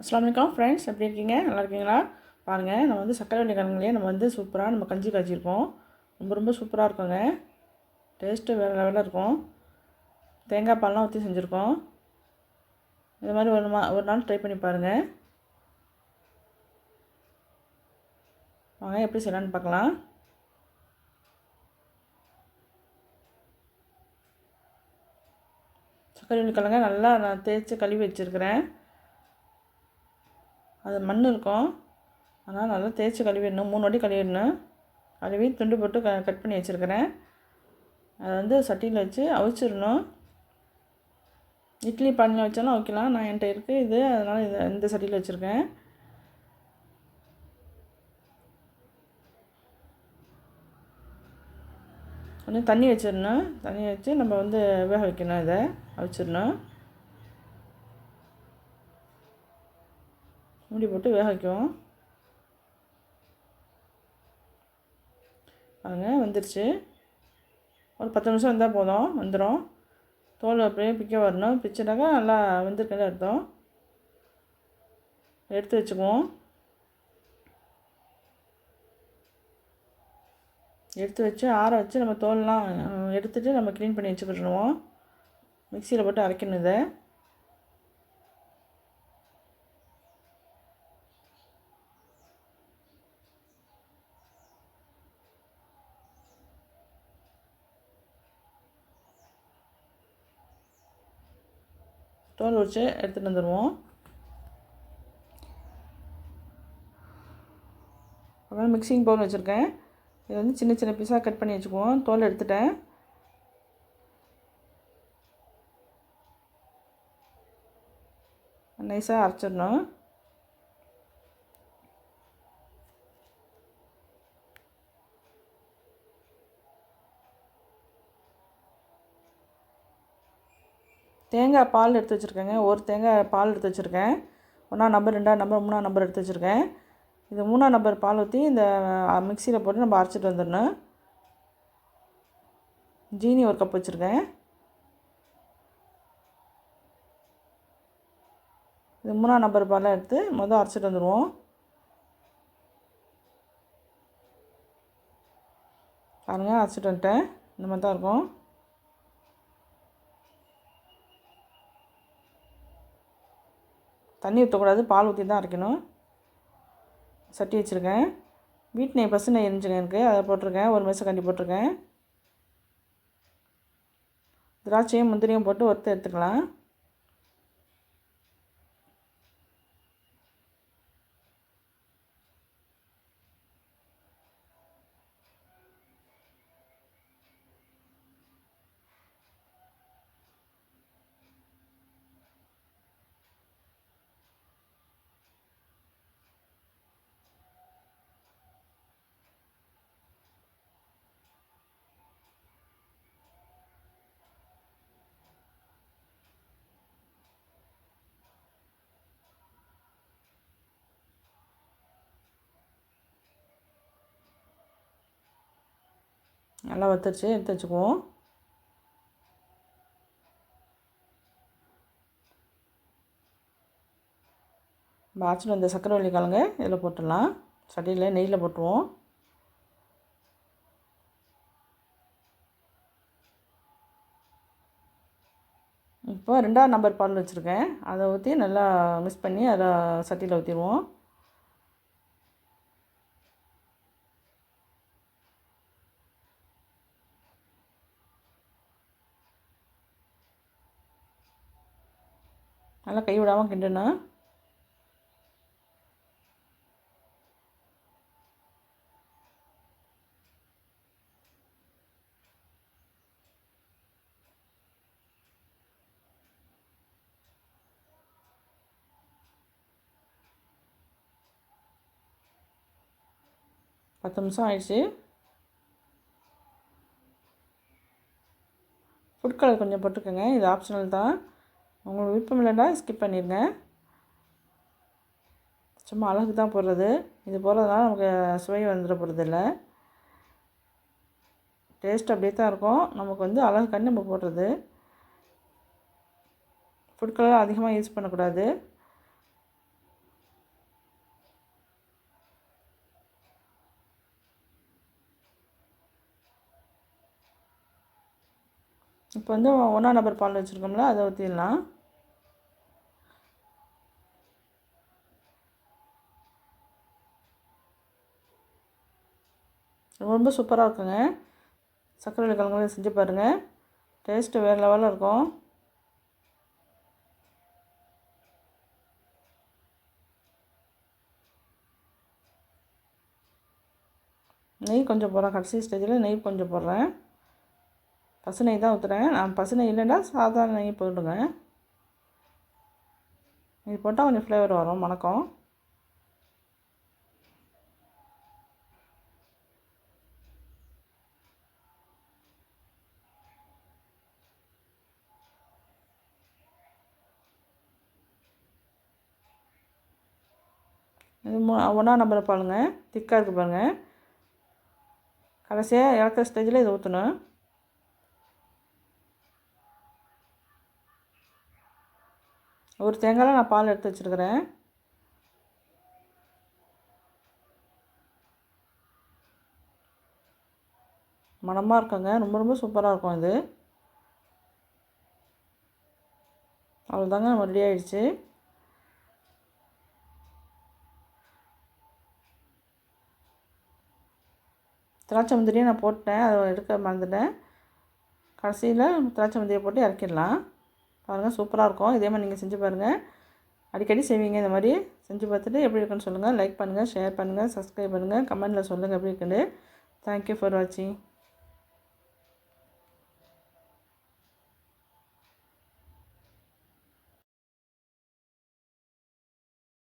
அஸ்லாம் வலைக்கம் ஃப்ரெண்ட்ஸ் எப்படி இருக்கீங்க? நல்லா இருக்கீங்களா? பாருங்கள் நம்ம வந்து சக்கரை வள்ளி கிழங்குலேயே நம்ம வந்து சூப்பராக நம்ம கஞ்சி காய்ச்சிருக்கோம். ரொம்ப ரொம்ப சூப்பராக இருக்குங்க. டேஸ்ட்டு வேறு லெவலில் இருக்கும். தேங்காய் பால்லாம் ஊற்றி செஞ்சுருக்கோம். இது மாதிரி ஒரு மா ஒரு நாள் ட்ரை பண்ணி பாருங்கள் வாங்க எப்படி செய்யலான்னு பார்க்கலாம். சக்கரை வெள்ளிக்கிழங்க நல்லா நான் தேய்ச்சி கழுவி வச்சுருக்கிறேன். அது மண் இருக்கும். அதனால் நல்லா தேய்ச்சி கழுவிடணும். மூணு வாட்டி கழுவிடணும். கழுவி துண்டு போட்டு க கட் பண்ணி வச்சுருக்கிறேன். அதை வந்து சட்டியில் வச்சு அவிச்சிடணும். இட்லி பானியில் வச்சாலும் வைக்கலாம் நான் என்கிட்ட இருக்குது இது அதனால் இதை இந்த சட்டியில் வச்சுருக்கேன். கொஞ்சம் தண்ணி வச்சிடணும். தண்ணி வச்சு நம்ம வந்து வேக வைக்கணும் இதை. அவிச்சிடணும். மூடி போட்டு வேக வைக்கும் பாருங்க வந்துருச்சு. ஒரு பத்து நிமிஷம் வந்தால் போதும் வந்துடும் தோல் அப்படியே பிக்க வரணும். பிச்சுனாக்கா நல்லா வெந்திருக்குன்னு அர்த்தம். எடுத்து வச்சுக்குவோம். எடுத்து வச்சு ஆற வச்சு நம்ம தோல்லாம் எடுத்துகிட்டு நம்ம க்ளீன் பண்ணி வச்சுக்கிட்டுருவோம் மிக்சியில் போட்டு அரைக்கணும் இதை. தோல் உரிச்சு எடுத்துகிட்டு வந்துடுவோம் அப்புறம் மிக்சிங் பவுல் வச்சுருக்கேன். இது வந்து சின்ன சின்ன பீஸாக கட் பண்ணி வச்சுக்குவோம். தோல் எடுத்துட்டேன். நைஸாக அரைச்சிடணும். தேங்காய் பால் எடுத்து வச்சுருக்கேங்க. ஒரு தேங்காய் பால் எடுத்து வச்சுருக்கேன். ஒன்றா நம்பர் ரெண்டாம் நம்பர் மூணாம் நம்பர் எடுத்து வச்சுருக்கேன். இது மூணாம் நம்பர் பால் ஊற்றி இந்த மிக்சியில் போட்டு நம்ம அரைச்சிட்டு வந்துடணும். ஜீனி ஒரு கப் வச்சுருக்கேன். இது மூணாம் நம்பர் பால் எடுத்து மொதல் அரைச்சிட்டு வந்துடுவோம். பாருங்கள் அரைச்சிட்டு வந்துட்டேன். இந்த மாதிரி தான் இருக்கும். தண்ணி ஊற்றக்கூடாது பால் ஊற்றி தான் அரைக்கணும். சட்டி வச்சுருக்கேன். வீட்டு நெய் பசு நெய் இருந்துச்சுங்க எனக்கு. அதை போட்டிருக்கேன். ஒரு மெசை கண்டி போட்டிருக்கேன். திராட்சையும் முந்திரியும் போட்டு ஒருத்த எடுத்துக்கலாம். நல்லா வத்துருச்சு எடுத்து வச்சுக்குவோம். பாய்ச்சிட்டு வந்த சக்கரை வள்ளி கிழங்கு இதில் போட்டுடலாம். சட்டியில் நெய்யில் போட்டுருவோம். இப்போ ரெண்டாவது நம்பர் பால் வச்சுருக்கேன். அதை ஊற்றி நல்லா மிக்ஸ் பண்ணி அதை சட்டியில் ஊற்றிடுவோம். நல்லா கை விடாமல் கிண்டணும் பத்து நிமிஷம் ஆயிடுச்சு. ஃபுட் கலர் கொஞ்சம் போட்டுக்கோங்க. இது ஆப்ஷனல் தான். உங்களுக்கு விருப்பம் இல்லைன்னா ஸ்கிப் பண்ணிடுங்க சும்மா அழகு தான் போடுறது. இது போடுறதுனால நமக்கு சுவை வந்துட போகிறதில்ல டேஸ்ட் அப்படியே தான் இருக்கும். நமக்கு வந்து அழகு கண்ணி நம்ம போடுறது. ஃபுட் கலர் அதிகமாக யூஸ் பண்ணக்கூடாது. இப்போ வந்து ஒன்றா நம்பர் பால் வச்சுருக்கோம்ல அதை ஊற்றிடலாம் ரொம்ப சூப்பராக இருக்குங்க. சர்க்கரை கிழங்கு செஞ்சு பாருங்கள் டேஸ்ட்டு வேறு லெவலில் இருக்கும். நெய் கொஞ்சம் போடுறேன். கடைசி ஸ்டேஜில் நெய் கொஞ்சம் போடுறேன். பசு நெய் தான் ஊற்றுறேன் நான் பசு நெய் இல்லைன்னா சாதாரண நெய் போட்டுங்க இது போட்டால் கொஞ்சம் ஃப்ளேவர் வரும். மணக்கம் இது ஒன்றா நம்பர் பாருங்கள் திக்காக இருக்குது பாருங்கள் கடைசியாக இறக்குற ஸ்டேஜில் இதை ஊற்றணும் ஒரு தேங்காயில் நான் பால் எடுத்து வச்சுருக்கிறேன். மணமாக இருக்குங்க. ரொம்ப ரொம்ப சூப்பராக இருக்கும் இது. அவ்வளோதாங்க நம்ம ரெடி ஆகிடுச்சு திராட்சை முந்திரியை நான் போட்டேன். அதை எடுக்க மறந்துட்டேன். கடைசியில் திராட்சை முந்திரியை போட்டு இறக்கிடலாம். பாருங்கள் சூப்பராக இருக்கும். இதே மாதிரி நீங்கள் செஞ்சு பாருங்கள் அடிக்கடி செய்வீங்க இந்த மாதிரி. செஞ்சு பார்த்துட்டு எப்படி இருக்குன்னு சொல்லுங்கள் லைக் பண்ணுங்கள் ஷேர் பண்ணுங்கள் சப்ஸ்கிரைப் பண்ணுங்கள் கமெண்ட்டில் சொல்லுங்கள் எப்படி இருக்குன்னு. தேங்க்யூ ஃபார் வாட்சிங்